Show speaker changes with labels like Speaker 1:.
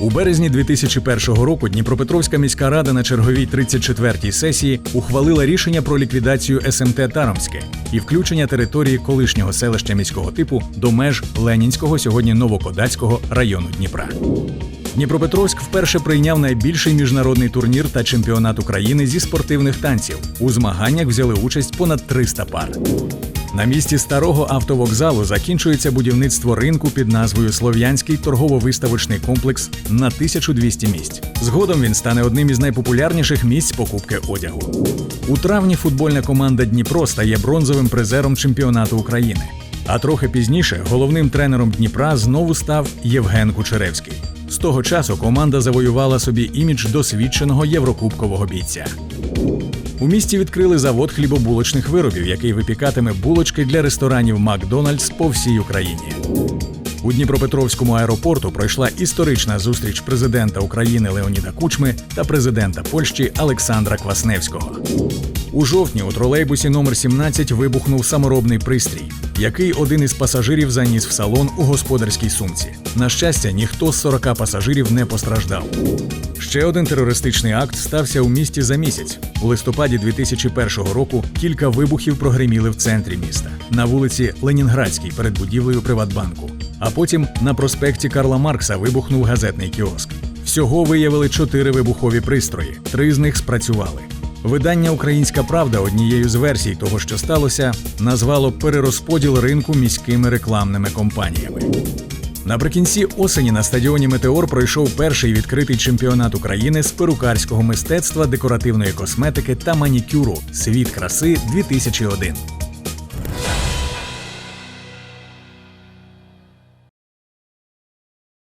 Speaker 1: У березні 2001 року Дніпропетровська міська рада на черговій 34-й сесії ухвалила рішення про ліквідацію СМТ Таромське і включення території колишнього селища міського типу до меж Ленінського, сьогодні Новокодацького району Дніпра. Дніпропетровськ вперше прийняв найбільший міжнародний турнір та чемпіонат України зі спортивних танців. У змаганнях взяли участь понад 300 пар. На місці старого автовокзалу закінчується будівництво ринку під назвою Слов'янський торгово-виставочний комплекс на 1200 місць. Згодом він стане одним із найпопулярніших місць покупки одягу. У травні футбольна команда Дніпро стає бронзовим призером чемпіонату України. А трохи пізніше головним тренером Дніпра знову став Євген Кучеревський. З того часу команда завоювала собі імідж досвідченого єврокубкового бійця. У місті відкрили завод хлібобулочних виробів, який випікатиме булочки для ресторанів Макдональдс по всій Україні. У Дніпропетровському аеропорту пройшла історична зустріч президента України Леоніда Кучми та президента Польщі Олександра Квасневського. У жовтні у тролейбусі номер 17 вибухнув саморобний пристрій, який один із пасажирів заніс в салон у господарській сумці. На щастя, ніхто з 40 пасажирів не постраждав. Ще один терористичний акт стався у місті за місяць. У листопаді 2001 року кілька вибухів прогреміли в центрі міста на вулиці Ленінградській перед будівлею Приватбанку. А потім на проспекті Карла Маркса вибухнув газетний кіоск. Всього виявили чотири вибухові пристрої, три з них спрацювали. Видання Українська Правда однією з версій того, що сталося, назвало перерозподіл ринку міськими рекламними компаніями. Наприкінці осені на стадіоні Метеор пройшов перший відкритий чемпіонат України з перукарського мистецтва, декоративної косметики та манікюру Світ краси 2001